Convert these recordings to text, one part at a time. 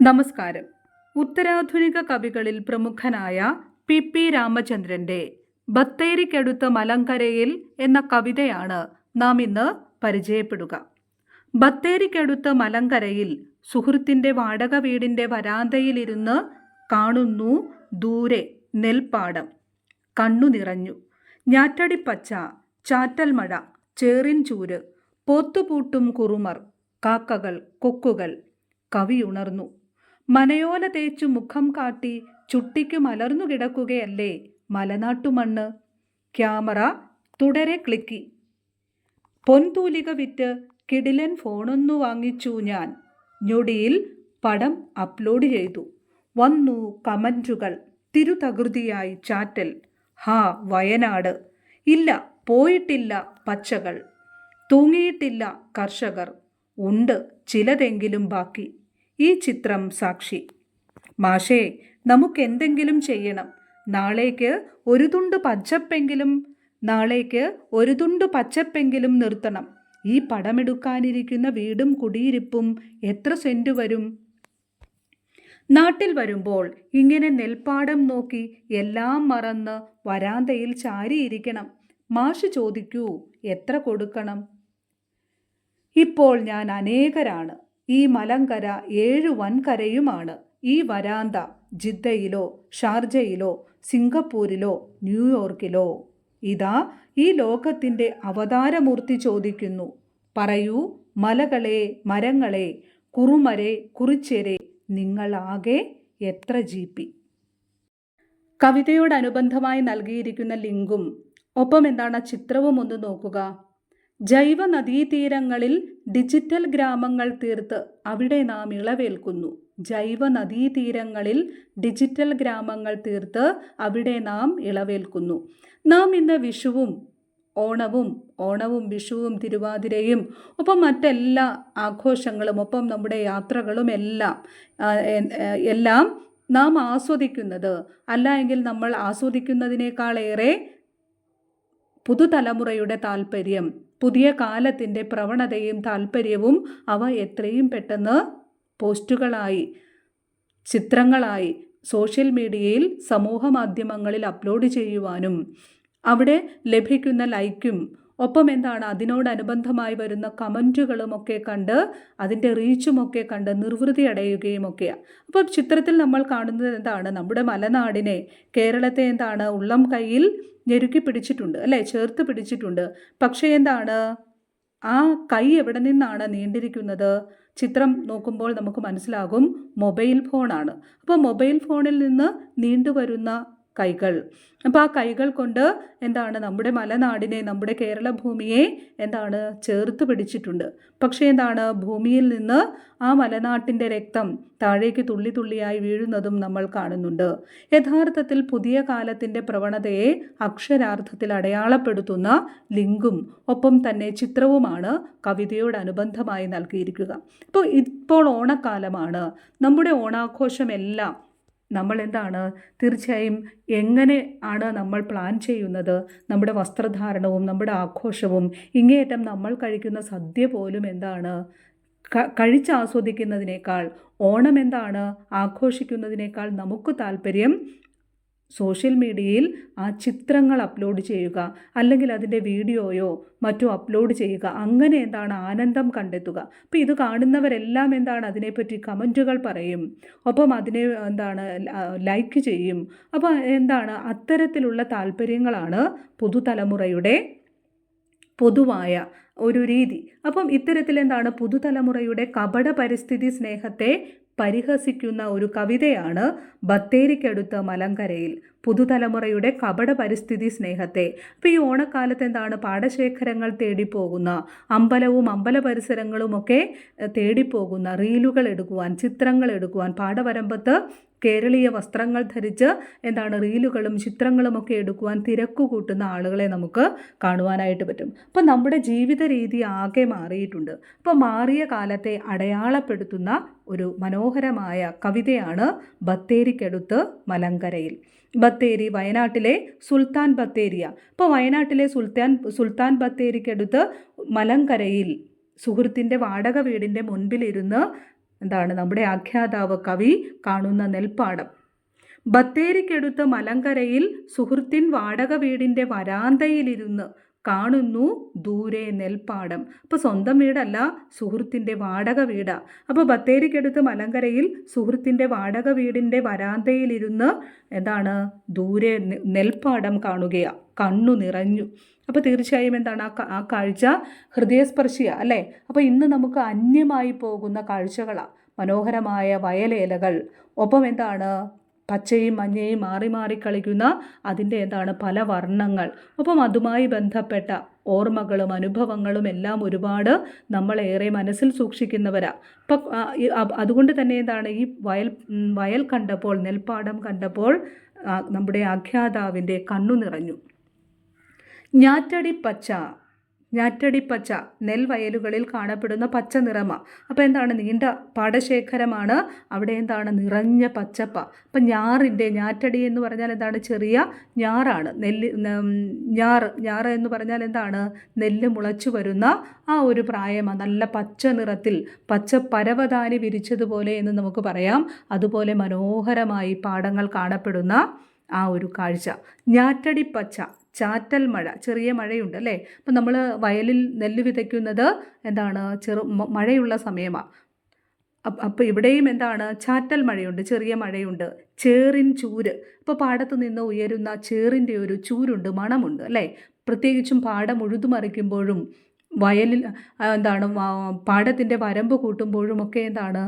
നമസ്കാരം. ഉത്തരാധുനിക കവികളിൽ പ്രമുഖനായ P P രാമചന്ദ്രന്റെ ബത്തേരിക്കടുത്ത മലങ്കരയിൽ എന്ന കവിതയാണ് നാം ഇന്ന് പരിചയപ്പെടുക. ബത്തേരിക്കടുത്ത മലങ്കരയിൽ സുഹൃത്തിന്റെ വാടക വീടിന്റെ വരാന്തയിലിരുന്ന് കാണുന്നു ദൂരെ നെൽപ്പാടം. കണ്ണു നിറഞ്ഞു. ഞാറ്റടിപ്പച്ച ചാറ്റൽ മഴ ചേറിൻ ചൂര് പോത്തുപൂട്ടും കുറുമർ കാക്കകൾ കൊക്കുകൾ കവി ഉണർന്നു മനയോല തേച്ചു മുഖം കാട്ടി ചുട്ടിക്കു മലർന്നു കിടക്കുകയല്ലേ മലനാട്ടുമണ്ണ്. ക്യാമറ തുടരെ ക്ലിക്കി. പൊൻതൂലിക വിറ്റ് കിടിലൻ ഫോണൊന്നു വാങ്ങിച്ചു ഞാൻ. ഞൊടിയിൽ പടം അപ്ലോഡ് ചെയ്തു. വന്നു കമന്റുകൾ തിരുതകൃതിയായി ചാറ്റൽ. ഹാ വയനാട്. ഇല്ല പോയിട്ടില്ല പച്ചകൾ. തൂങ്ങിയിട്ടില്ല കർഷകർ. ഉണ്ട് ചിലതെങ്കിലും ബാക്കി. ഈ ചിത്രം സാക്ഷി. മാഷേ നമുക്കെന്തെങ്കിലും ചെയ്യണം. നാളേക്ക് ഒരു തുണ്ട് പച്ചപ്പെങ്കിലും നാളേക്ക് ഒരു തുണ്ട് പച്ചപ്പെങ്കിലും നിർത്തണം. ഈ പടമെടുക്കാനിരിക്കുന്ന വീടും കുടിയിരിപ്പും എത്ര സെന്റ് വരും? നാട്ടിൽ വരുമ്പോൾ ഇങ്ങനെ നെൽപ്പാടം നോക്കി എല്ലാം മറന്ന് വരാന്തയിൽ ചാരിയിരിക്കണം. മാഷ് ചോദിക്കൂ എത്ര കൊടുക്കണം? ഇപ്പോൾ ഞാൻ അനേകരാണ്. ഈ മലങ്കര ഏഴ് വൻകരയുമാണ്. ഈ വരാന്ത ജിദ്ദയിലോ ഷാർജയിലോ സിംഗപ്പൂരിലോ ന്യൂയോർക്കിലോ. ഇതാ ഈ ലോകത്തിന്റെ അവതാരമൂർത്തി ചോദിക്കുന്നു. പറയൂ മലകളെ മരങ്ങളെ കുറുമരെ കുറിച്ചരെ നിങ്ങളാകെ എത്ര ജി പി കവിതയോടനുബന്ധമായി നൽകിയിരിക്കുന്ന ലിങ്കും ഒപ്പം എന്താണ് ചിത്രവും ഒന്ന് നോക്കുക. ജൈവ നദീതീരങ്ങളിൽ ഡിജിറ്റൽ ഗ്രാമങ്ങൾ തീർത്ത് അവിടെ നാം ഇളവേൽക്കുന്നു. ജൈവ നദീതീരങ്ങളിൽ ഡിജിറ്റൽ ഗ്രാമങ്ങൾ തീർത്ത് അവിടെ നാം ഇളവേൽക്കുന്നു. നാം ഇന്ന് വിഷുവും ഓണവും ഓണവും വിഷുവും തിരുവാതിരയും ഒപ്പം മറ്റെല്ലാ ആഘോഷങ്ങളും ഒപ്പം നമ്മുടെ യാത്രകളും എല്ലാം എല്ലാം നാം ആസ്വദിക്കുന്നത്. അല്ല എങ്കിൽ നമ്മൾ ആസ്വദിക്കുന്നതിനേക്കാളേറെ പുതുതലമുറയുടെ താല്പര്യം പുതിയ കാലത്തിന്റെ പ്രവണതയും താല്പര്യവും അവ എത്രയും പെട്ടെന്ന് പോസ്റ്റുകളായി ചിത്രങ്ങളായി സോഷ്യൽ മീഡിയയിൽ സമൂഹ മാധ്യമങ്ങളിൽ അപ്ലോഡ് ചെയ്യുവാനും അവിടെ ലഭിക്കുന്ന ലൈക്കും ഒപ്പം എന്താണ് അതിനോടനുബന്ധമായി വരുന്ന കമന്റുകളുമൊക്കെ കണ്ട് അതിന്റെ റീച്ചുമൊക്കെ കണ്ട് നിർവൃതി അടയുകയും ഒക്കെയാണ് അപ്പോൾ ചിത്രത്തിൽ നമ്മൾ കാണുന്നത് എന്താണ്? നമ്മുടെ മലനാടിനെ കേരളത്തെ എന്താണ് ഉള്ളം കയ്യിൽ ഞെരുക്കി പിടിച്ചിട്ടുണ്ട് അല്ലേ? ചേർത്ത് പിടിച്ചിട്ടുണ്ട്. പക്ഷേ എന്താണ്? ആ കൈ എവിടെ നിന്നാണ് നീണ്ടിരിക്കുന്നത്? ചിത്രം നോക്കുമ്പോൾ നമുക്ക് മനസ്സിലാകും മൊബൈൽ ഫോണാണ്. അപ്പോൾ മൊബൈൽ ഫോണിൽ നിന്ന് നീണ്ടുവരുന്ന കൈകൾ. അപ്പോൾ ആ കൈകൾ കൊണ്ട് എന്താണ് നമ്മുടെ മലനാടിനെ നമ്മുടെ കേരള ഭൂമിയെ എന്താണ് ചേർത്ത് പിടിച്ചിട്ടുണ്ട്. പക്ഷേ എന്താണ് ഭൂമിയിൽ നിന്ന് ആ മലനാട്ടിന്റെ രക്തം താഴേക്ക് തുള്ളി തുള്ളിയായി വീഴുന്നതും നമ്മൾ കാണുന്നുണ്ട്. യഥാർത്ഥത്തിൽ പുതിയ കാലത്തിന്റെ പ്രവണതയെ അക്ഷരാർത്ഥത്തിൽ അടയാളപ്പെടുത്തുന്ന ലിങ്കും ഒപ്പം തന്നെ ചിത്രവുമാണ് കവിതയോടനുബന്ധമായി നൽകിയിരിക്കുക. അപ്പോൾ ഇപ്പോൾ ഓണക്കാലമാണ്. നമ്മുടെ ഓണാഘോഷമെല്ലാം നമ്മൾ എന്താണ് തീർച്ചയായും എങ്ങനെ ആണ് നമ്മൾ പ്ലാൻ ചെയ്യുന്നത്? നമ്മുടെ വസ്ത്രധാരണവും നമ്മുടെ ആഘോഷവും ഇങ്ങേയറ്റം നമ്മൾ കഴിക്കുന്ന സദ്യ പോലും എന്താണ്? കഴിച്ചാസ്വദിക്കുന്നതിനേക്കാൾ ഓണം എന്താണ്? ആഘോഷിക്കുന്നതിനേക്കാൾ നമുക്ക് താല്പര്യം സോഷ്യൽ മീഡിയയിൽ ആ ചിത്രങ്ങൾ അപ്ലോഡ് ചെയ്യുക അല്ലെങ്കിൽ അതിന്റെ വീഡിയോയോ മറ്റോ അപ്ലോഡ് ചെയ്യുക. അങ്ങനെ എന്താണ് ആനന്ദം കണ്ടെത്തുക. അപ്പോൾ ഇത് കാണുന്നവരെല്ലാം എന്താണ് അതിനെപ്പറ്റി കമന്റുകൾ പറയും. ഒപ്പം അതിനെ എന്താണ് ലൈക്ക് ചെയ്യും. അപ്പോൾ എന്താണ് അത്തരത്തിലുള്ള താല്പര്യങ്ങളാണ് പുതുതലമുറയുടെ പൊതുവായ ഒരു രീതി. അപ്പം ഇത്തരത്തിൽ എന്താണ് പുതുതലമുറയുടെ കപട പരിസ്ഥിതി സ്നേഹത്തെ പരിഹസിക്കുന്ന ഒരു കവിതയാണ് ബത്തേരിക്കടുത്ത മലങ്കരയിൽ. പുതുതലമുറയുടെ കപട പരിസ്ഥിതി സ്നേഹത്തെ. അപ്പോൾ ഈ ഓണക്കാലത്ത് എന്താണ് പാടശേഖരങ്ങൾ തേടിപ്പോകുന്ന അമ്പലവും അമ്പല പരിസരങ്ങളുമൊക്കെ തേടിപ്പോകുന്ന റീലുകൾ എടുക്കുവാൻ ചിത്രങ്ങൾ എടുക്കുവാൻ പാടവരമ്പത്ത് കേരളീയ വസ്ത്രങ്ങൾ ധരിച്ച് എന്താണ് റീലുകളും ചിത്രങ്ങളും ഒക്കെ എടുക്കുവാൻ തിരക്കു കൂട്ടുന്ന ആളുകളെ നമുക്ക് കാണുവാനായിട്ട് പറ്റും. അപ്പം നമ്മുടെ ജീവിത രീതി ആകെ മാറിയിട്ടുണ്ട്. അപ്പോൾ മാറിയ കാലത്തെ അടയാളപ്പെടുത്തുന്ന ഒരു മനോഹരമായ കവിതയാണ് ബത്തേരിക്കടുത്ത് മലങ്കരയിൽ. ബത്തേരി വയനാട്ടിലെ സുൽത്താൻ ബത്തേരിയ. ഇപ്പോൾ വയനാട്ടിലെ സുൽത്താൻ സുൽത്താൻ ബത്തേരിക്കടുത്ത് മലങ്കരയിൽ സുഹൃത്തിന്റെ വാടക വീടിന്റെ മുൻപിലിരുന്ന് എന്താണ് നമ്മുടെ ആഖ്യാതാവ് കവി കാണുന്ന നെൽപ്പാടം. ബത്തേരിക്കടുത്ത് മലങ്കരയിൽ സുഹൃത്തിൻ വാടക വീടിന്റെ വരാന്തയിലിരുന്ന് കാണുന്നു ദൂരെ നെൽപ്പാടം. അപ്പോൾ സ്വന്തം വീടല്ല സുഹൃത്തിന്റെ വാടക വീടാണ് അപ്പോൾ ബത്തേരിക്കടുത്ത് മലങ്കരയിൽ സുഹൃത്തിന്റെ വാടക വീടിന്റെ വരാന്തയിലിരുന്ന് എന്താണ്? ദൂരെ നെൽപ്പാടം കാണുകയാണ് കണ്ണു നിറഞ്ഞു. അപ്പോൾ തീർച്ചയായും എന്താണ്? ആ ആ കാഴ്ച ഹൃദയസ്പർശിയ അല്ലേ? അപ്പോൾ ഇന്ന് നമുക്ക് അന്യമായി പോകുന്ന കാഴ്ചകളാണ് മനോഹരമായ വയലേലകൾ. ഒപ്പം എന്താണ്? പച്ചയും മഞ്ഞയും മാറി മാറി കളിക്കുന്ന അതിന്റെ എന്താണ്? പല വർണങ്ങൾ. ഒപ്പം അതുമായി ബന്ധപ്പെട്ട ഓർമ്മകളും അനുഭവങ്ങളും എല്ലാം ഒരുപാട് നമ്മളേറെ മനസ്സിൽ സൂക്ഷിക്കുന്നവരാ. അ- അതുകൊണ്ട് തന്നെ എന്താണ്? ഈ വയൽ വയൽ കണ്ടപ്പോൾ നെൽപ്പാടം കണ്ടപ്പോൾ നമ്മുടെ ആഖ്യാതാവിന്റെ കണ്ണു നിറഞ്ഞു. ഞാറ്റടിപ്പച്ച ഞാറ്റടിപ്പച്ച നെൽവയലുകളിൽ കാണപ്പെടുന്ന പച്ച നിറമ. അപ്പോൾ എന്താണ്? നീണ്ട പാടശേഖരമാണ്. അവിടെ എന്താണ്? നിറഞ്ഞ പച്ചപ്പ. അപ്പം ഞാറിന്റെ ഞാറ്റടി എന്ന് പറഞ്ഞാൽ എന്താണ്? ചെറിയ ഞാറാണ്. നെല്ല് ഞാറ് ഞാറ് എന്ന് പറഞ്ഞാൽ എന്താണ്? നെല്ല് മുളച്ചു വരുന്ന ആ ഒരു പ്രായമാണ് നല്ല പച്ച നിറത്തിൽ പച്ച പരവതാനി വിരിച്ചതുപോലെ എന്ന് നമുക്ക് പറയാം. അതുപോലെ മനോഹരമായി പാടങ്ങൾ കാണപ്പെടുന്ന ആ ഒരു കാഴ്ച. ഞാറ്റടിപ്പച്ച ചാറ്റൽ മഴ ചെറിയ മഴയുണ്ട് അല്ലേ? അപ്പം നമ്മൾ വയലിൽ നെല്ല് വിതയ്ക്കുന്നത് എന്താണ്? ചെറു മഴയുള്ള സമയമാണ് അപ്പോൾ ഇവിടെയും എന്താണ്? ചാറ്റൽ മഴയുണ്ട് ചെറിയ മഴയുണ്ട്. ചേറിൻ ചൂര്. ഇപ്പോൾ പാടത്ത് നിന്ന് ഉയരുന്ന ചേറിന്റെ ഒരു ചൂരുണ്ട് മണമുണ്ട് അല്ലേ? പ്രത്യേകിച്ചും പാടം ഉഴുതുമറിക്കുമ്പോഴും വയലിൽ എന്താണ് പാടത്തിന്റെ വരമ്പ് കൂട്ടുമ്പോഴും ഒക്കെ എന്താണ്?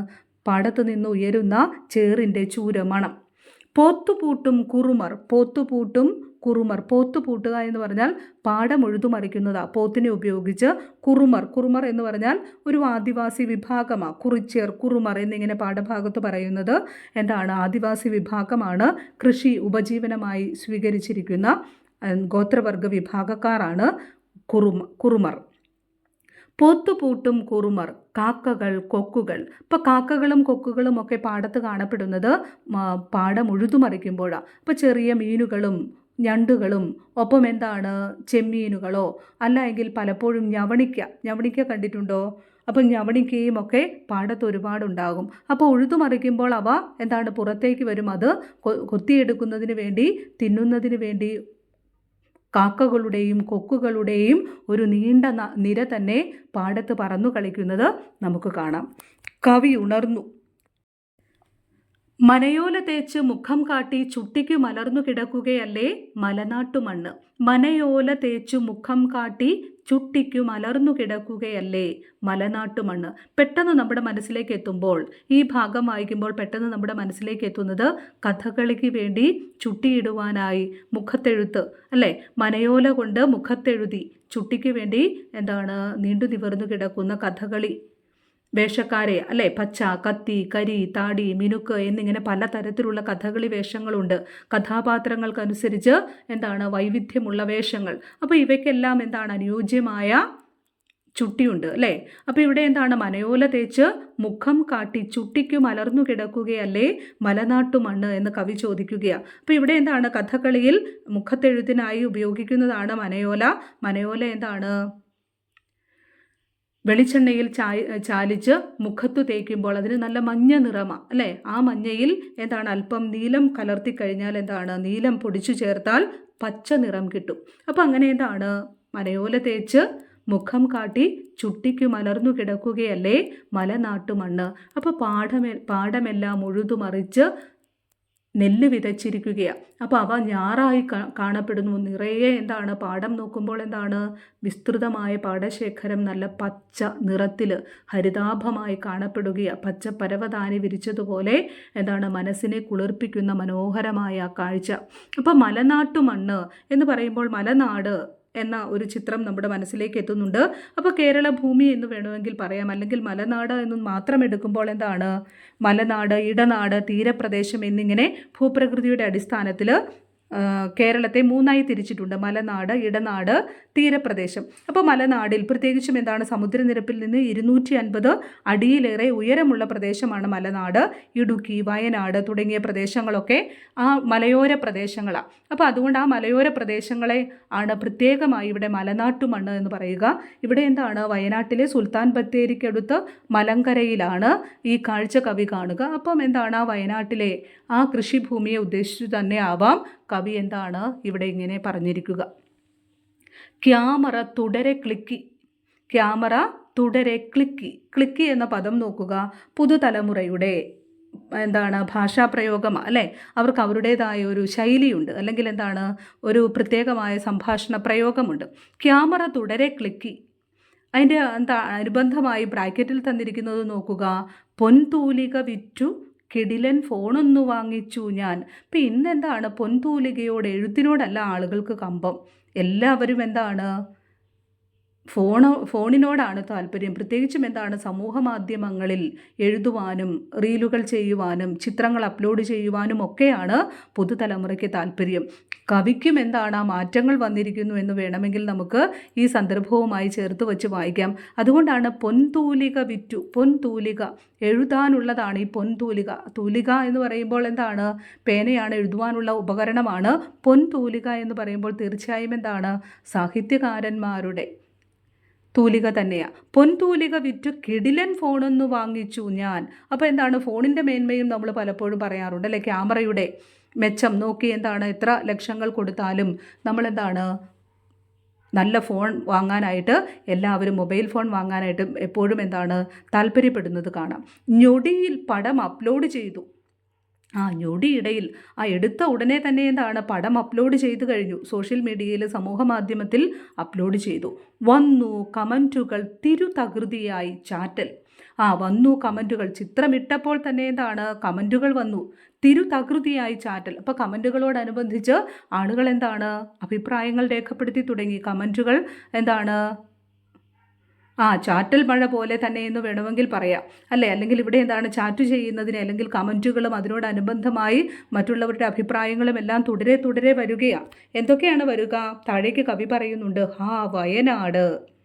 പാടത്ത് നിന്ന് ഉയരുന്ന ചേറിന്റെ ചൂര് മണം. പോത്തുപൂട്ടും കുറുമർ. പോത്തുപൂട്ടും കുറുമർ പോത്ത് പൂട്ടുക എന്ന് പറഞ്ഞാൽ പാടം ഉഴുതുമറിക്കുന്നതാണ് പോത്തിനെ ഉപയോഗിച്ച് കുറുമർ കുറുമർ എന്ന് പറഞ്ഞാൽ ഒരു ആദിവാസി വിഭാഗമാണ് കുറിച്യർ കുറുമർ എന്നിങ്ങനെ പാഠഭാഗത്ത് പറയുന്നത് എന്താണ്? ആദിവാസി വിഭാഗമാണ് കൃഷി ഉപജീവനമായി സ്വീകരിച്ചിരിക്കുന്ന ഗോത്രവർഗ വിഭാഗക്കാരാണ് കുറുമ കുറുമർ. പോത്തുപൂട്ടും കുറുമർ കാക്കകൾ കൊക്കുകൾ. ഇപ്പോൾ കാക്കകളും കൊക്കുകളും ഒക്കെ പാടത്ത് കാണപ്പെടുന്നത് പാടം പാടം ഉഴുതുമറിക്കുമ്പോഴാണ് അപ്പോൾ ചെറിയ മീനുകളും ഞണ്ടുകളും ഒപ്പം എന്താണ് ചെമ്മീനുകളോ? അല്ല എങ്കിൽ പലപ്പോഴും ഞവണിക്ക ഞവണിക്ക കണ്ടിട്ടുണ്ടോ? അപ്പം ഞവണിക്കയും ഒക്കെ പാടത്ത് ഒരുപാടുണ്ടാകും. അപ്പോൾ ഉഴുതുമറിക്കുമ്പോൾ അവ എന്താണ് പുറത്തേക്ക് വരും? അത് കൊത്തിയെടുക്കുന്നതിന് വേണ്ടി തിന്നുന്നതിന് വേണ്ടി കാക്കകളുടെയും കൊക്കുകളുടെയും ഒരു നീണ്ട നിര തന്നെ പാടത്ത് പറന്നു കളിക്കുന്നത് നമുക്ക് കാണാം. കവി ഉണർന്നു. മനയോല തേച്ച് മുഖം കാട്ടി ചുട്ടിക്ക് മലർന്നു കിടക്കുകയല്ലേ മലനാട്ടു മണ്ണ്. മനയോല തേച്ചു മുഖം കാട്ടി ചുട്ടിക്കു മലർന്നു കിടക്കുകയല്ലേ മലനാട്ടു മണ്ണ്. പെട്ടെന്ന് നമ്മുടെ മനസ്സിലേക്ക് എത്തുമ്പോൾ ഈ ഭാഗം വായിക്കുമ്പോൾ പെട്ടെന്ന് നമ്മുടെ മനസ്സിലേക്ക് എത്തുന്നത് കഥകളിക്ക് വേണ്ടി ചുട്ടിയിടുവാനായി മുഖത്തെഴുത്ത് അല്ലേ? മനയോല കൊണ്ട് മുഖത്തെഴുതി ചുട്ടിക്ക് വേണ്ടി എന്താണ് നീണ്ടു നിവർന്നു കിടക്കുന്ന കഥകളി. വേഷക്കാരെ അല്ലെ? പച്ച കത്തി കരി താടി മിനുക്ക് എന്നിങ്ങനെ പല തരത്തിലുള്ള കഥകളി വേഷങ്ങളുണ്ട്. കഥാപാത്രങ്ങൾക്കനുസരിച്ച് എന്താണ് വൈവിധ്യമുള്ള വേഷങ്ങൾ. അപ്പോൾ ഇവയ്ക്കെല്ലാം എന്താണ് അനുയോജ്യമായ ചുട്ടിയുണ്ട് അല്ലേ? അപ്പോൾ ഇവിടെ എന്താണ് മനയോല തേച്ച് മുഖം കാട്ടി ചുട്ടിക്കു മലർന്നു കിടക്കുകയല്ലേ മലനാട്ടു മണ്ണ് എന്ന് കവി ചോദിക്കുകയാണ് അപ്പോൾ ഇവിടെ എന്താണ് കഥകളിയിൽ മുഖത്തെഴുത്തിനായി ഉപയോഗിക്കുന്നതാണ് മനയോല. മനയോല എന്താണ്? വെളിച്ചെണ്ണയിൽ ചായ ചാലിച്ച് മുഖത്തു തേക്കുമ്പോൾ അതിന് നല്ല മഞ്ഞ നിറമാണ് അല്ലേ? ആ മഞ്ഞയിൽ എന്താണ് അല്പം നീലം കലർത്തി കഴിഞ്ഞാൽ എന്താണ്? നീലം പൊടിച്ചു ചേർത്താൽ പച്ച നിറം കിട്ടും. അപ്പോൾ അങ്ങനെ എന്താണ്? മലയോല തേച്ച് മുഖം കാട്ടി ചുട്ടിക്കു മലർന്നു കിടക്കുകയല്ലേ മലനാട്ടുമണ്ണ് അപ്പോൾ പാഠമെ പാടമെല്ലാം ഉഴുതുമറിച്ച് നെല്ല് വിതച്ചിരിക്കുകയാണ് അപ്പോൾ അവ ഞാറായി കാണപ്പെടുന്നു. നിറയെ എന്താണ്? പാടം നോക്കുമ്പോൾ എന്താണ്? വിസ്തൃതമായ പാടശേഖരം നല്ല പച്ച നിറത്തിൽ ഹരിതാഭമായി കാണപ്പെടുകയാണ് പച്ച പരവതാനി വിരിച്ചതുപോലെ എന്താണ്? മനസ്സിനെ കുളിർപ്പിക്കുന്ന മനോഹരമായ കാഴ്ച. അപ്പോൾ മലനാട്ടു മണ്ണ് എന്ന് പറയുമ്പോൾ മലനാട് എന്ന ഒരു ചിത്രം നമ്മുടെ മനസ്സിലേക്ക് എത്തുന്നുണ്ട്. അപ്പോൾ കേരള ഭൂമി എന്ന് വേണമെങ്കിൽ പറയാം. അല്ലെങ്കിൽ മലനാട് എന്ന് മാത്രം എടുക്കുമ്പോൾ എന്താണ്? മലനാട് ഇടനാട് തീരപ്രദേശം എന്നിങ്ങനെ ഭൂപ്രകൃതിയുടെ അടിസ്ഥാനത്തിൽ കേരളത്തെ മൂന്നായി തിരിച്ചിട്ടുണ്ട്. മലനാട് ഇടനാട് തീരപ്രദേശം. അപ്പോൾ മലനാടിൽ പ്രത്യേകിച്ചും എന്താണ് സമുദ്രനിരപ്പിൽ നിന്ന് ഇരുന്നൂറ്റി അൻപത് അടിയിലേറെ ഉയരമുള്ള പ്രദേശമാണ് മലനാട്. ഇടുക്കി വയനാട് തുടങ്ങിയ പ്രദേശങ്ങളൊക്കെ ആ മലയോര പ്രദേശങ്ങളാണ് അപ്പോൾ അതുകൊണ്ട് ആ മലയോര പ്രദേശങ്ങളെ ആണ് പ്രത്യേകമായി ഇവിടെ മലനാട്ടു മണ്ണ് എന്ന് പറയുക. ഇവിടെ എന്താണ്? വയനാട്ടിലെ സുൽത്താൻ ബത്തേരിക്കടുത്ത് മലങ്കരയിലാണ് ഈ കാഴ്ച കവി കാണുക. അപ്പം എന്താണ്? ആ വയനാട്ടിലെ ആ കൃഷിഭൂമിയെ ഉദ്ദേശിച്ചു തന്നെ ആവാം. കവി എന്താണ് ഇവിടെ ഇങ്ങനെ പറഞ്ഞിരിക്കുക. ക്യാമറ തുടരെ ക്ലിക്കി. ക്യാമറ തുടരെ ക്ലിക്കി. ക്ലിക്കി എന്ന പദം നോക്കുക. പുതുതലമുറയുടെ എന്താണ് ഭാഷാപ്രയോഗം അല്ലേ? അവർക്ക് അവരുടേതായ ഒരു ശൈലിയുണ്ട്. അല്ലെങ്കിൽ എന്താണ് ഒരു പ്രത്യേകമായ സംഭാഷണ പ്രയോഗമുണ്ട്. ക്യാമറ തുടരെ ക്ലിക്കി. അതിന്റെ എന്താ അനുബന്ധമായി ബ്രാക്കറ്റിൽ തന്നിരിക്കുന്നത് നോക്കുക. പൊൻതൂലിക വിറ്റു കിടിലൻ ഫോണൊന്നു വാങ്ങിച്ചു ഞാൻ. പിന്നെന്താണ്? പൊൻതൂലികയോട് എഴുത്തിനോടല്ല ആളുകൾക്ക് കമ്പം. എല്ലാവരും എന്താണ്? ഫോണ് ഫോണിനോടാണ് താല്പര്യം. പ്രത്യേകിച്ചും എന്താണ്? സമൂഹ മാധ്യമങ്ങളിൽ എഴുതുവാനും റീലുകൾ ചെയ്യുവാനും ചിത്രങ്ങൾ അപ്ലോഡ് ചെയ്യുവാനും ഒക്കെയാണ് പുതുതലമുറയ്ക്ക് താല്പര്യം. കവിക്കും എന്താണ് ആ മാറ്റങ്ങൾ വന്നിരിക്കുന്നു എന്ന് വേണമെങ്കിൽ നമുക്ക് ഈ സന്ദർഭവുമായി ചേർത്ത് വെച്ച് വായിക്കാം. അതുകൊണ്ടാണ് പൊൻതൂലിക വിറ്റു പൊൻതൂലിക എഴുതാനുള്ളതാണ് ഈ പൊൻതൂലിക. തൂലിക എന്ന് പറയുമ്പോൾ എന്താണ്? പേനയാണ് എഴുതുവാനുള്ള ഉപകരണമാണ്. പൊൻതൂലിക എന്ന് പറയുമ്പോൾ തീർച്ചയായും എന്താണ്? സാഹിത്യകാരന്മാരുടെ തൂലിക തന്നെയാണ് പൊൻതൂലിക വിറ്റു കിടിലൻ ഫോണൊന്ന് വാങ്ങിച്ചു ഞാൻ. അപ്പോൾ എന്താണ്? ഫോണിന്റെ മേന്മയും നമ്മൾ പലപ്പോഴും പറയാറുണ്ട് അല്ലേ? ക്യാമറയുടെ മെച്ചം. നോക്കി എന്താണ് എത്ര ലക്ഷങ്ങൾ കൊടുത്താലും നമ്മളെന്താണ്? നല്ല ഫോൺ വാങ്ങാനായിട്ട് എല്ലാവരും മൊബൈൽ ഫോൺ വാങ്ങാനായിട്ട് എപ്പോഴും എന്താണ്? താല്പര്യപ്പെടുന്നത് കാണാം. ഞൊടിയിൽ പടം അപ്ലോഡ് ചെയ്തു. ആ ഞൊടിയിടയിൽ ആ എടുത്ത ഉടനെ തന്നെ എന്താണ് പടം അപ്ലോഡ് ചെയ്തു കഴിഞ്ഞു. സോഷ്യൽ മീഡിയയിൽ സമൂഹ മാധ്യമത്തിൽ അപ്ലോഡ് ചെയ്തു. വന്നു കമന്റുകൾ തിരുതകൃതിയായി ചാറ്റൽ. ആ വന്നു കമന്റുകൾ ചിത്രമിട്ടപ്പോൾ തന്നെ എന്താണ് കമന്റുകൾ വന്നു. തിരുതകൃതിയായി ചാറ്റൽ. അപ്പോൾ കമന്റുകളോടനുബന്ധിച്ച് ആളുകൾ എന്താണ് അഭിപ്രായങ്ങൾ രേഖപ്പെടുത്തി തുടങ്ങി. കമന്റുകൾ എന്താണ് ആ ചാറ്റൽ മഴ പോലെ തന്നെ എന്ന് വേണമെങ്കിൽ പറയാം. അല്ലേ? അല്ലെങ്കിൽ ഇവിടെ എന്താണ് ചാറ്റ് ചെയ്യുന്നതിന് അല്ലെങ്കിൽ കമന്റുകളും അതിനോടനുബന്ധമായി മറ്റുള്ളവരുടെ അഭിപ്രായങ്ങളും എല്ലാം തുടരെ തുടരെ വരികയാണ് എന്തൊക്കെയാണ് വരിക? താഴേക്ക് കവി പറയുന്നുണ്ട് ഹാ വയനാട്.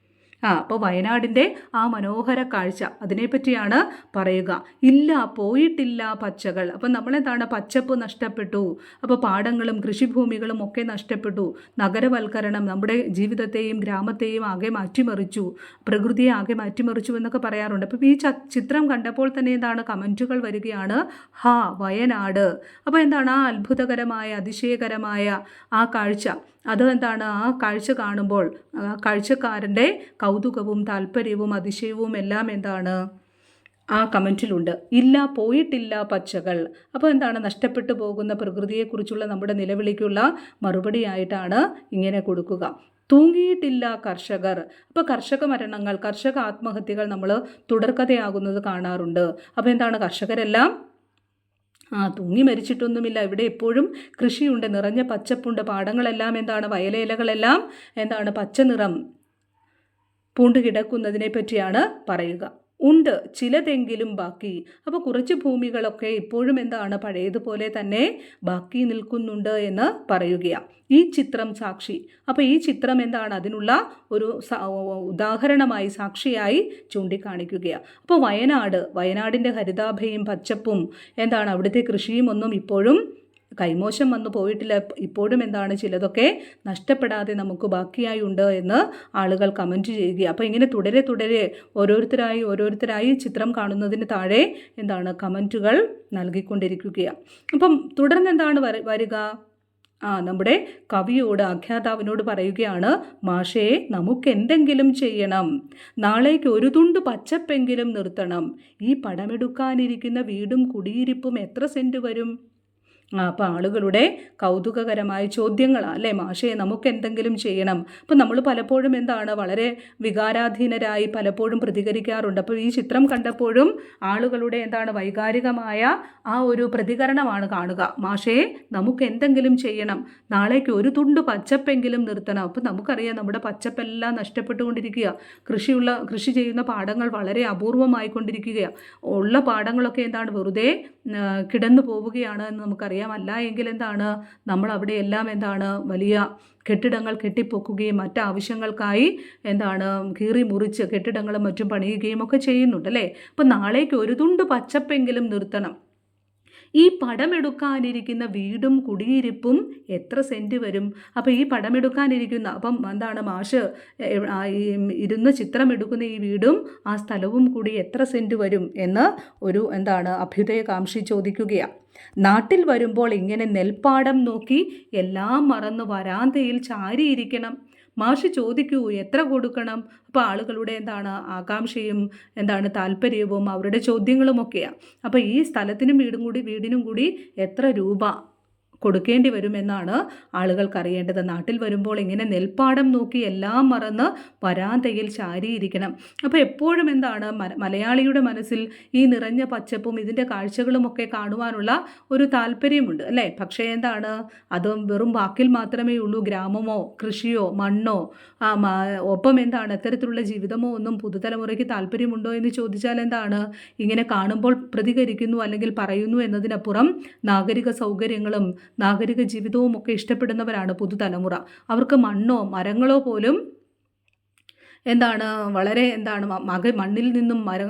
ആ അപ്പോൾ വയനാടിന്റെ ആ മനോഹര കാഴ്ച അതിനെപ്പറ്റിയാണ് പറയുക. ഇല്ല പോയിട്ടില്ല പച്ചകൾ. അപ്പം നമ്മളെന്താണ്? പച്ചപ്പ് നഷ്ടപ്പെട്ടു. അപ്പോൾ പാടങ്ങളും കൃഷിഭൂമികളും ഒക്കെ നഷ്ടപ്പെട്ടു. നഗരവൽക്കരണം നമ്മുടെ ജീവിതത്തെയും ഗ്രാമത്തെയും ആകെ മാറ്റിമറിച്ചു. പ്രകൃതിയെ ആകെ മാറ്റിമറിച്ചു എന്നൊക്കെ പറയാറുണ്ട്. അപ്പോൾ ഈ ചിത്രം കണ്ടപ്പോൾ തന്നെ എന്താണ്? കമന്റുകൾ വരികയാണ്. ഹാ വയനാട്. അപ്പോൾ എന്താണ്? ആ അത്ഭുതകരമായ അതിശയകരമായ ആ കാഴ്ച. അത് എന്താണ് ആ കാഴ്ച കാണുമ്പോൾ ആ കാഴ്ചക്കാരന്റെ കൗതുകവും താല്പര്യവും അതിശയവും എല്ലാം എന്താണ്? ആ കമന്റിലുണ്ട്. ഇല്ല പോയിട്ടില്ല പച്ചകൾ. അപ്പോൾ എന്താണ്? നഷ്ടപ്പെട്ടു പോകുന്ന പ്രകൃതിയെക്കുറിച്ചുള്ള നമ്മുടെ നിലവിളിക്കുള്ള മറുപടിയായിട്ടാണ് ഇങ്ങനെ കൊടുക്കുക. തൂങ്ങിയിട്ടില്ല കർഷകർ. അപ്പോൾ കർഷക മരണങ്ങൾ കർഷക ആത്മഹത്യകൾ നമ്മൾ തുടർക്കഥയാകുന്നത് കാണാറുണ്ട്. അപ്പോൾ എന്താണ്? കർഷകരെല്ലാം ആ തൂങ്ങി മരിച്ചിട്ടൊന്നുമില്ല. ഇവിടെ എപ്പോഴും കൃഷിയുണ്ട്. നിറഞ്ഞ പച്ചപ്പുണ്ട്. പാടങ്ങളെല്ലാം എന്താണ്? വയലേലകളെല്ലാം എന്താണ്? പച്ച നിറം പൂണ്ട് കിടക്കുന്നതിനെ പറ്റിയാണ് പറയുക. ഉണ്ട്. ചിലതെങ്കിലും ബാക്കി. അപ്പോൾ കുറച്ച് ഭൂമികളൊക്കെ ഇപ്പോഴും എന്താണ്? പഴയതുപോലെ തന്നെ ബാക്കി നിൽക്കുന്നുണ്ട് എന്ന് പറയുകയാണ് ഈ ചിത്രം സാക്ഷി. അപ്പോൾ ഈ ചിത്രം എന്താണ്? അതിനുള്ള ഒരു ഉദാഹരണമായി സാക്ഷിയായി ചൂണ്ടിക്കാണിക്കുകയാണ് അപ്പോൾ വയനാട്. വയനാടിന്റെ ഹരിതാഭയും പച്ചപ്പും എന്താണ്? അവിടുത്തെ കൃഷിയും ഒന്നും ഇപ്പോഴും കൈമോശം വന്നു പോയിട്ടില്ല. ഇപ്പോഴും എന്താണ് ചിലതൊക്കെ നഷ്ടപ്പെടാതെ നമുക്ക് ബാക്കിയായി ഉണ്ട് എന്ന് ആളുകൾ കമന്റ് ചെയ്യുക അപ്പോൾ ഇങ്ങനെ തുടരെ തുടരെ ഓരോരുത്തരായി ഓരോരുത്തരായി ചിത്രം കാണുന്നതിന് താഴെ എന്താണ് കമന്റുകൾ നൽകിക്കൊണ്ടിരിക്കുകയാണ് അപ്പം തുടർന്ന് എന്താണ് വര- വരിക? ആ നമ്മുടെ കവിയോട് ആഖ്യാതാവിനോട് പറയുകയാണ് മാഷേ നമുക്ക് എന്തെങ്കിലും ചെയ്യണം. നാളേക്ക് ഒരു തുണ്ട് പച്ചപ്പെങ്കിലും നിർത്തണം. ഈ പടമെടുക്കാനിരിക്കുന്ന വീടും കുടിയിരിപ്പും എത്ര സെന്റ് വരും? അപ്പോൾ ആളുകളുടെ കൗതുകകരമായ ചോദ്യങ്ങളാണ് അല്ലേ? മാഷേ നമുക്ക് എന്തെങ്കിലും ചെയ്യണം. അപ്പം നമ്മൾ പലപ്പോഴും എന്താണ് വളരെ വികാരാധീനരായി പലപ്പോഴും പ്രതികരിക്കാറുണ്ട്. അപ്പോൾ ഈ ചിത്രം കണ്ടപ്പോഴും ആളുകളുടെ എന്താണ് വൈകാരികമായ ആ ഒരു പ്രതികരണമാണ് കാണുക. മാഷേ നമുക്ക് എന്തെങ്കിലും ചെയ്യണം. നാളേക്ക് ഒരു തുണ്ട് പച്ചപ്പെങ്കിലും നിർത്തണം. അപ്പം നമുക്കറിയാം നമ്മുടെ പച്ചപ്പെല്ലാം നഷ്ടപ്പെട്ടുകൊണ്ടിരിക്കുക. കൃഷിയുള്ള കൃഷി ചെയ്യുന്ന പാടങ്ങൾ വളരെ അപൂർവമായിക്കൊണ്ടിരിക്കുകയാണ് ഉള്ള പാടങ്ങളൊക്കെ എന്താണ് വെറുതെ കിടന്നു പോവുകയാണ് എന്ന് നമുക്കറിയാം. പറയാമല്ല എങ്കിൽ എന്താണ്? നമ്മൾ അവിടെ എല്ലാം എന്താണ്? വലിയ കെട്ടിടങ്ങൾ കെട്ടിപ്പൊക്കുകയും മറ്റ് ആവശ്യങ്ങൾക്കായി എന്താണ്? കീറി മുറിച്ച് കെട്ടിടങ്ങളും മറ്റും പണിയുകയും ഒക്കെ ചെയ്യുന്നുണ്ട് അല്ലേ? അപ്പം നാളേക്ക് ഒരു തുണ്ട് പച്ചപ്പെങ്കിലും നിർത്തണം. ഈ പടമെടുക്കാനിരിക്കുന്ന വീടും കുടിയിരിപ്പും എത്ര സെന്റ് വരും? അപ്പോൾ ഈ പടമെടുക്കാനിരിക്കുന്ന അപ്പം എന്താണ് മാഷ് ഇരുന്ന് ചിത്രം എടുക്കുന്ന ഈ വീടും ആ സ്ഥലവും കൂടി എത്ര സെന്റ് വരും എന്ന് ഒരു എന്താണ് അഭ്യുദയകാംക്ഷി ചോദിക്കുകയാണ് നാട്ടിൽ വരുമ്പോൾ ഇങ്ങനെ നെൽപ്പാടം നോക്കി എല്ലാം മറന്ന് വരാന്തയിൽ ചാരിയിരിക്കണം. മാഷ് ചോദിക്കൂ എത്ര കൊടുക്കണം? അപ്പോൾ ആളുകളുടെ എന്താണ് ആകാംക്ഷയും എന്താണ് താല്പര്യവും അവരുടെ ചോദ്യങ്ങളും ചോദ്യങ്ങളുമൊക്കെയാണ് അപ്പോൾ ഈ സ്ഥലത്തിനും വീടും കൂടി വീടിനും കൂടി എത്ര രൂപ? കൊടുക്കേണ്ടി വരുമെന്നാണ് ആളുകൾക്ക് അറിയേണ്ടത് നാട്ടിൽ വരുമ്പോൾ ഇങ്ങനെ നെൽപ്പാടം നോക്കി എല്ലാം മറന്ന് വരാന്തയിൽ ചാരിയിരിക്കണം. അപ്പോൾ എപ്പോഴും എന്താണ് മലയാളിയുടെ മനസ്സിൽ ഈ നിറഞ്ഞ പച്ചപ്പും ഇതിന്റെ കാഴ്ചകളുമൊക്കെ കാണുവാനുള്ള ഒരു താല്പര്യമുണ്ട് അല്ലേ? പക്ഷേ എന്താണ്? അതും വെറും വാക്കിൽ മാത്രമേ ഉള്ളൂ. ഗ്രാമമോ കൃഷിയോ മണ്ണോ ഒപ്പം എന്താണ്? അത്തരത്തിലുള്ള ജീവിതമോ ഒന്നും പുതുതലമുറയ്ക്ക് താല്പര്യമുണ്ടോ എന്ന് ചോദിച്ചാൽ എന്താണ്? ഇങ്ങനെ കാണുമ്പോൾ പ്രതികരിക്കുന്നു അല്ലെങ്കിൽ പറയുന്നു എന്നതിനപ്പുറം നാഗരിക സൗകര്യങ്ങളും നാഗരിക ജീവിതവും ഒക്കെ ഇഷ്ടപ്പെടുന്നവരാണ് പുതുതലമുറ. അവർക്ക് മണ്ണോ മരങ്ങളോ പോലും എന്താണ് വളരെ എന്താണ് മക മണ്ണിൽ നിന്നും മര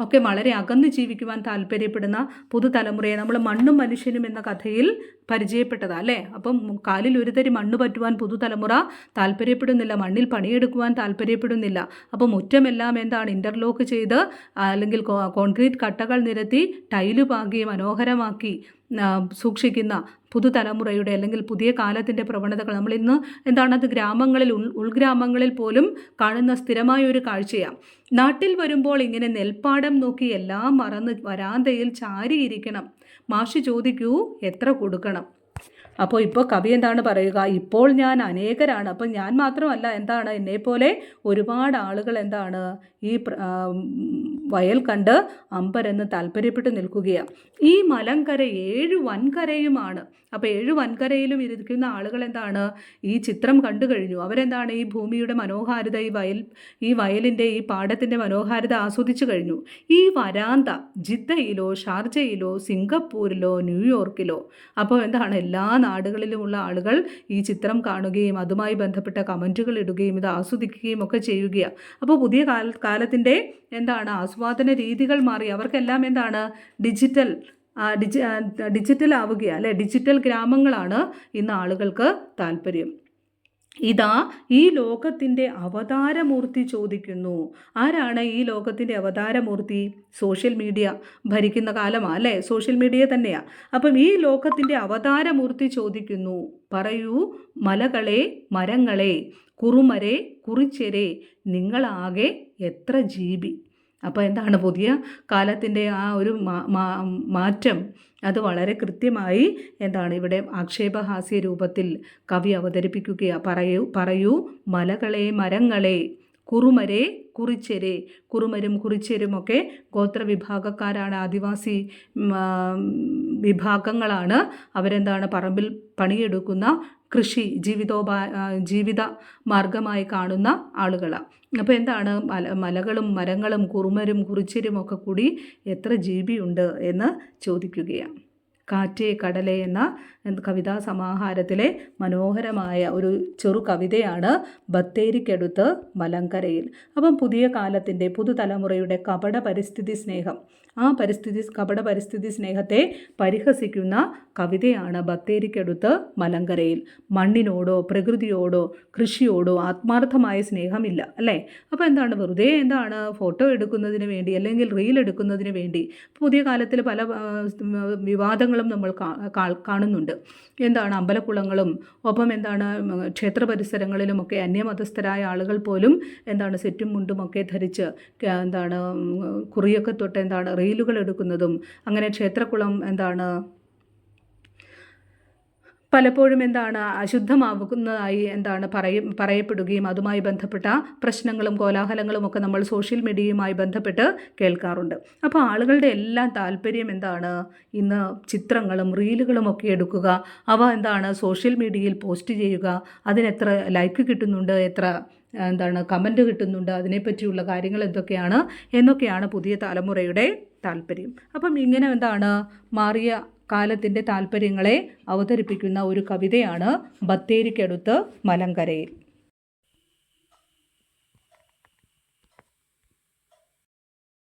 ഒക്കെ വളരെ അകന്ന് ജീവിക്കുവാൻ താല്പര്യപ്പെടുന്ന പുതുതലമുറയെ നമ്മൾ മണ്ണും മനുഷ്യനും എന്ന കഥയിൽ പരിചയപ്പെട്ടതാ അല്ലേ? അപ്പം കാലിൽ ഒരു തരി മണ്ണ് പറ്റുവാൻ പുതുതലമുറ താല്പര്യപ്പെടുന്നില്ല മണ്ണിൽ പണിയെടുക്കുവാൻ താല്പര്യപ്പെടുന്നില്ല. അപ്പം മുറ്റമെല്ലാം എന്താണ് ഇന്റർലോക്ക് ചെയ്ത് അല്ലെങ്കിൽ കോൺക്രീറ്റ് കട്ടകൾ നിരത്തി ടൈൽ പാകി മനോഹരമാക്കി സൂക്ഷിക്കുന്ന പുതുതലമുറയുടെ അല്ലെങ്കിൽ പുതിയ കാലത്തിന്റെ പ്രവണതകൾ. നമ്മൾ ഇന്ന് എന്താണ് അത് ഗ്രാമങ്ങളിൽ ഉൾ ഉൾഗ്രാമങ്ങളിൽ പോലും കാണുന്ന സ്ഥിരമായ ഒരു കാഴ്ചയാണ് നാട്ടിൽ വരുമ്പോൾ ഇങ്ങനെ നെൽപ്പാടം നോക്കി എല്ലാം മറന്ന് വരാന്തയിൽ ചാരിയിരിക്കണം. മാഷി ചോദിക്കൂ എത്ര കൊടുക്കണം? അപ്പോൾ ഇപ്പോൾ കവി എന്താണ് പറയുക? ഇപ്പോൾ ഞാൻ അനേകരാണ്. അപ്പോൾ ഞാൻ മാത്രമല്ല എന്താണ്? എന്നെപ്പോലെ ഒരുപാട് ആളുകൾ എന്താണ്? ഈ വയൽ കണ്ട് അമ്പരെന്ന് താല്പര്യപ്പെട്ട് നിൽക്കുകയാണ് ഈ മലങ്കര ഏഴ് വൻകരയുമാണ്. അപ്പോൾ ഏഴ് വൻകരയിലും ഇരിക്കുന്ന ആളുകൾ എന്താണ്? ഈ ചിത്രം കണ്ടു കഴിഞ്ഞു. അവരെന്താണ്? ഈ ഭൂമിയുടെ മനോഹാരിത ഈ വയൽ ഈ വയലിന്റെ ഈ പാടത്തിന്റെ മനോഹാരിത ആസ്വദിച്ചു കഴിഞ്ഞു. ഈ വരാന്ത ജിദ്ദയിലോ ഷാർജയിലോ സിംഗപ്പൂരിലോ ന്യൂയോർക്കിലോ അപ്പോൾ എന്താണ്? എല്ലാ നാടുകളിലുമുള്ള ആളുകൾ ഈ ചിത്രം കാണുകയും അതുമായി ബന്ധപ്പെട്ട കമന്റുകൾ ഇടുകയും ഇത് ആസ്വദിക്കുകയും ഒക്കെ ചെയ്യുകയാണ് അപ്പോൾ പുതിയ കാല കാലത്തിന്റെ എന്താണ് ആസ്വാദന രീതികൾ മാറി. അവർക്കെല്ലാം എന്താണ് ഡിജിറ്റൽ ഡിജി ഡിജിറ്റൽ ആവുകയാണ് അല്ലെ? ഡിജിറ്റൽ ഗ്രാമങ്ങളാണ് ഇന്ന് ആളുകൾക്ക് താല്പര്യം. ഇതാ ഈ ലോകത്തിന്റെ അവതാരമൂർത്തി ചോദിക്കുന്നു. ആരാണ് ഈ ലോകത്തിന്റെ അവതാരമൂർത്തി? സോഷ്യൽ മീഡിയ ഭരിക്കുന്ന കാലമാണ് അല്ലേ? സോഷ്യൽ മീഡിയ തന്നെയാണ് അപ്പം ഈ ലോകത്തിന്റെ അവതാരമൂർത്തി ചോദിക്കുന്നു പറയൂ മലകളെ മരങ്ങളെ കുറുമരെ കുറിച്ചരെ നിങ്ങളാകെ എത്ര ജീവി അപ്പോൾ എന്താണ് പുതിയ കാലത്തിന്റെ ആ ഒരു മാറ്റം? അത് വളരെ കൃത്യമായി എന്താണ് ഇവിടെ ആക്ഷേപഹാസ്യ രൂപത്തിൽ കവി അവതരിപ്പിക്കുകയാണ് പറയൂ പറയൂ മലകളെ മരങ്ങളെ കുറുമരെ കുറിച്ചരെ. കുറുമരും കുറിച്ചരുമൊക്കെ ഗോത്രവിഭാഗക്കാരാണ് ആദിവാസി വിഭാഗങ്ങളാണ്. അവരെന്താണ് പറമ്പിൽ പണിയെടുക്കുന്ന കൃഷി ജീവിതോപാ ജീവിത മാർഗമായി കാണുന്ന ആളുകളാണ് അപ്പോൾ എന്താണ് മല മലകളും മരങ്ങളും കുറുമരും കുറിച്ചരും ഒക്കെ കൂടി എത്ര ജീവിയുണ്ട് എന്ന് ചോദിക്കുകയാണ്. കാറ്റേ കടലേ എന്ന കവിതാ സമാഹാരത്തിലെ മനോഹരമായ ഒരു ചെറു കവിതയാണ് ബത്തേരിക്കടുത്ത് മലങ്കരയിൽ. അപ്പം പുതിയ കാലത്തിന്റെ പുതുതലമുറയുടെ കപട പരിസ്ഥിതി സ്നേഹം. ആ പരിസ്ഥിതി കപട പരിസ്ഥിതി സ്നേഹത്തെ പരിഹസിക്കുന്ന കവിതയാണ് ബത്തേരിക്കടുത്ത് മലങ്കരയിൽ. മണ്ണിനോടോ പ്രകൃതിയോടോ കൃഷിയോടോ ആത്മാർത്ഥമായ സ്നേഹമില്ല അല്ലേ? അപ്പോൾ എന്താണ്? വെറുതെ എന്താണ്? ഫോട്ടോ എടുക്കുന്നതിന് വേണ്ടി അല്ലെങ്കിൽ റീൽ എടുക്കുന്നതിന് വേണ്ടി. പുതിയ കാലത്തിൽ പല ആ, വിവാദങ്ങളും നമ്മൾ കാണുന്നുണ്ട്. എന്താണ് അമ്പലക്കുളങ്ങളും ഒപ്പം എന്താണ് ക്ഷേത്ര പരിസരങ്ങളിലുമൊക്കെ അന്യമതസ്ഥരായ ആളുകൾ പോലും എന്താണ് സെറ്റും മുണ്ടുമൊക്കെ ധരിച്ച് എന്താണ് കുറിയൊക്കെ തൊട്ട് എന്താണ് റീലുകൾ എടുക്കുന്നതും അങ്ങനെ ക്ഷേത്രക്കുളം എന്താണ് പലപ്പോഴും എന്താണ് അശുദ്ധമാകുന്നതായി എന്താണ് പറയ പറയപ്പെടുകയും അതുമായി ബന്ധപ്പെട്ട പ്രശ്നങ്ങളും കോലാഹലങ്ങളും ഒക്കെ നമ്മൾ സോഷ്യൽ മീഡിയയുമായി ബന്ധപ്പെട്ട് കേൾക്കാറുണ്ട്. അപ്പോൾ ആളുകളുടെ എല്ലാം താല്പര്യം എന്താണ് ഇന്ന് ചിത്രങ്ങളും റീലുകളും ഒക്കെ എടുക്കുക അവ എന്താണ് സോഷ്യൽ മീഡിയയിൽ പോസ്റ്റ് ചെയ്യുക അതിനെത്ര ലൈക്ക് കിട്ടുന്നുണ്ട് എത്ര എന്താണ് കമന്റ് കിട്ടുന്നുണ്ട് അതിനെപ്പറ്റിയുള്ള കാര്യങ്ങൾ എന്തൊക്കെയാണ് എന്നൊക്കെയാണ് പുതിയ തലമുറയുടെ താല്പര്യം. അപ്പം ഇങ്ങനെ എന്താണ് മാറിയ കാലത്തിന്റെ താല്പര്യങ്ങളെ അവതരിപ്പിക്കുന്ന ഒരു കവിതയാണ് ബത്തേരിക്കടുത്ത് മലങ്കരയിൽ.